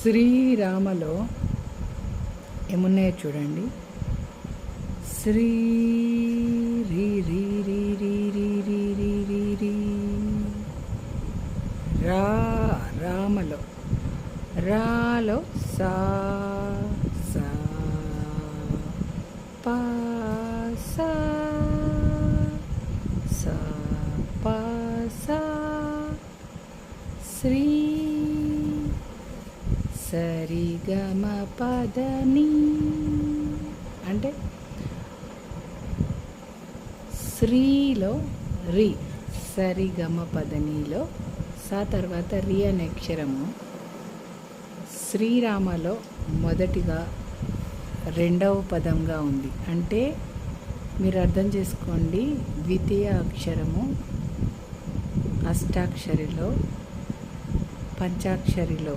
శ్రీరామలో ఏమున్నాయో చూడండి. శ్రీ రీ రీ రీ రీ రీ రీ రీ రీ రీ రా రామలో. రాలో సా సా పా సా సా పా సా. శ్రీ సరిగమ పదని. అంటే శ్రీలో రి సరిగమ పదనిలో సా తర్వాత రి అనే అక్షరము. శ్రీరామలో మొదటిగా రెండవ పదంగా ఉంది. అంటే మీరు అర్థం చేసుకోండి ద్వితీయ అక్షరము అష్టాక్షరిలో పంచాక్షరిలో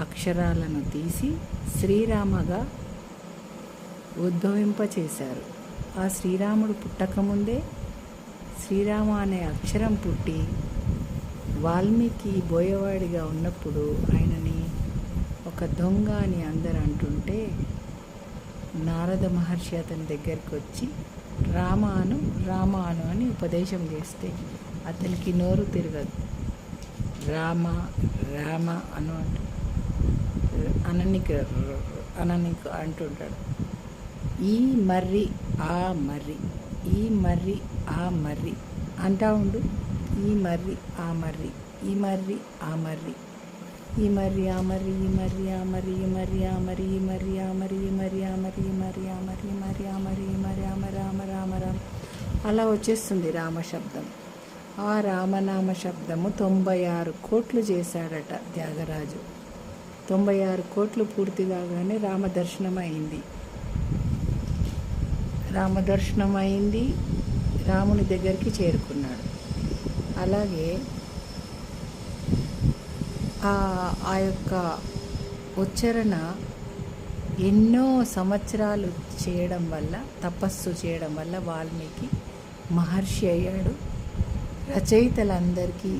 అక్షరాలను తీసి శ్రీరామగా ఉద్భవింపచేశారు ఆ శ్రీరాముడు పుట్టకముందే శ్రీరామ అనే అక్షరం పుట్టి వాల్మీకి బోయవాడిగా ఉన్నప్పుడు ఆయనని ఒక దొంగ అని అందరు అంటుంటే నారద మహర్షి అతని దగ్గరికి వచ్చి రామాను రామాను అని ఉపదేశం చేస్తే అతనికి నోరు తిరగదు. రామ రామ అను అంటు. అననికి అననికి అంటుంటాడు ఈ మర్రి ఆ మర్రి ఈ మర్రి ఆ మర్రి అంటా ఉండు ఈ మర్రి ఆ మర్రి ఈ మర్రి ఆ మర్రి ఈ మర్రి ఆ మర్రి ఈ మర్రి ఆ మర్రి ఈ మర్రి ఆ మర్రి ఈ మర్రి ఆ మర్రి ఈ మర్రి ఆ మర్రి ఈ మర్రి ఆ మర్రి ఈ మర్రి ఆ మర్రి ఈ మర్రి ఆ రామ రామ రామ అలా వచ్చేస్తుంది రామ శబ్దం ఆ రామనామ శబ్దము తొంభై ఆరు కోట్లు చేశాడట త్యాగరాజు తొంభై ఆరు కోట్లు పూర్తి కాగానే రామదర్శనం అయింది రామదర్శనం అయింది రాముని దగ్గరికి చేరుకున్నాడు. అలాగే ఆ ఆ యొక్క ఉచ్చారణ ఎన్నో సంవత్సరాలు చేయడం వల్ల తపస్సు చేయడం వల్ల వాల్మీకి మహర్షి అయ్యాడు. రచయితలందరికీ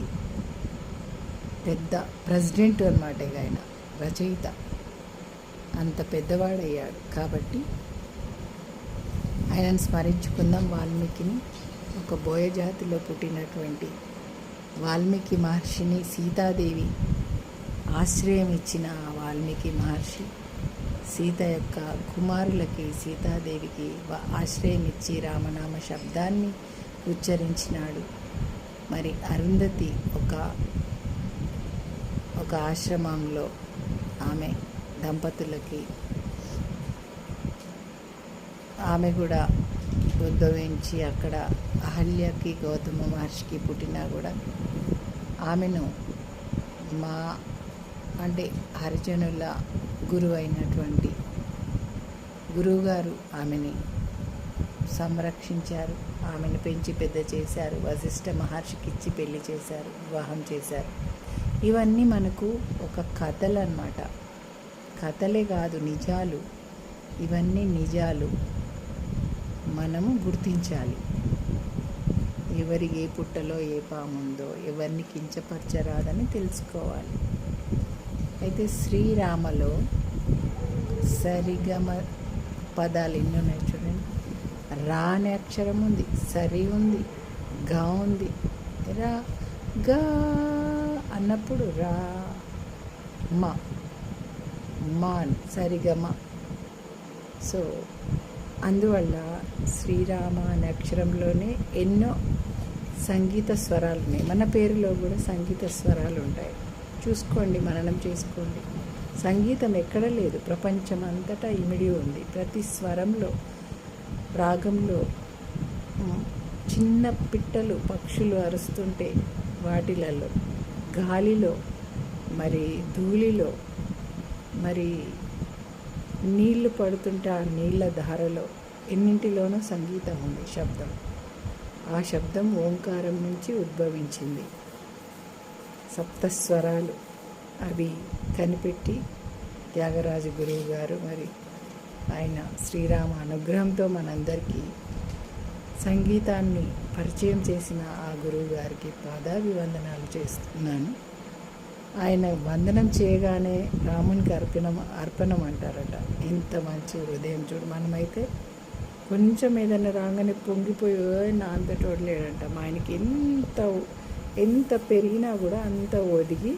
పెద్ద ప్రెసిడెంట్ అనమాట ఆయన. రచయిత. అంత పెద్దవాడయ్యాడు కాబట్టి ఆయనను స్మరించుకుందాం వాల్మీకిని. ఒక బోయ జాతిలో పుట్టినటువంటి వాల్మీకి మహర్షిని సీతాదేవి ఆశ్రయం ఇచ్చిన ఆ వాల్మీకి మహర్షి సీత యొక్క కుమారులకి సీతాదేవికి ఆశ్రయం ఇచ్చి రామనామ శబ్దాన్ని ఉచ్చరించినాడు. మరి అరుంధతి ఒక ఒక ఆశ్రమంలో ఆమె దంపతులకి ఆమె కూడా ఉద్భవించి అక్కడ అహల్యకి గౌతమ మహర్షికి పుట్టినా కూడా ఆమెను మా అంటే హరిజనుల గురువు అయినటువంటి గురువుగారు ఆమెని సంరక్షించారు ఆమెను పెంచి పెద్ద చేశారు వశిష్ఠ మహర్షికి ఇచ్చి పెళ్ళి చేశారు వివాహం చేశారు. ఇవన్నీ మనకు ఒక కథలు అన్నమాట కథలే కాదు నిజాలు. ఇవన్నీ నిజాలు. మనము గుర్తించాలి. ఎవరి ఏ పుట్టలో ఏ పాముందో ఎవరిని కించపరచరాదని తెలుసుకోవాలి. అయితే శ్రీరామలో సరిగమ పదాలు ఎన్ని ఉన్నాయి చూడండి. రా అనే అక్షరం ఉంది సరి ఉంది గా ఉంది. రా గా అన్నప్పుడు రా మా మాన్ సరిగమ సో అందువల్ల శ్రీరామ అనే అక్షరంలోనే ఎన్నో సంగీత స్వరాలు ఉన్నాయి. మన పేరులో కూడా సంగీత స్వరాలు ఉంటాయి. చూసుకోండి మననం చేసుకోండి. సంగీతం ఎక్కడ లేదు. ప్రపంచం అంతటా ఇమిడి ఉంది. ప్రతి స్వరంలో రాగంలో చిన్న పిట్టలు పక్షులు అరుస్తుంటే వాటిలలో గాలిలో మరి ధూళిలో మరి నీళ్ళు పడుతుంటే ఆ నీళ్ళ ధారలో ఎన్నింటిలోనూ సంగీతం ఉంది శబ్దం. ఆ శబ్దం ఓంకారం నుంచి ఉద్భవించింది. సప్తస్వరాలు అవి కనిపెట్టి త్యాగరాజు గురువు గారు మరి ఆయన శ్రీరామ అనుగ్రహంతో మనందరికీ సంగీతాన్ని పరిచయం చేసిన ఆ గురువు గారికి పాదాభివందనాలు చేస్తున్నాను. ఆయన వందనం చేయగానే రామునికి అర్పణం అర్పణం అంటారట. ఎంత మంచి హృదయం చూడు. మనమైతే కొంచెం ఏదైనా రాగానే పొంగిపోయి "ఓయ్" లేడంట మా ఆయనకి ఎంత ఎంత పెరిగినా కూడా అంత ఒదిగి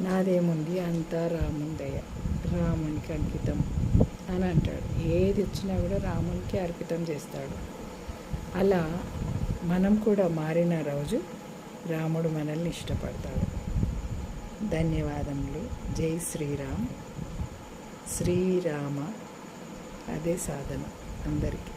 నాదేముంది? అంతా రాముందయ్య. రామునికి అంకితం. అని అంటాడు. ఏది వచ్చినా కూడా రామునికి అర్పితం చేస్తాడు. అలా మనం కూడా మారిన రోజు రాముడు మనల్ని ఇష్టపడతాడు. ధన్యవాదములు. జై శ్రీరామ్. శ్రీరామ. అదే సాధన అందరికీ.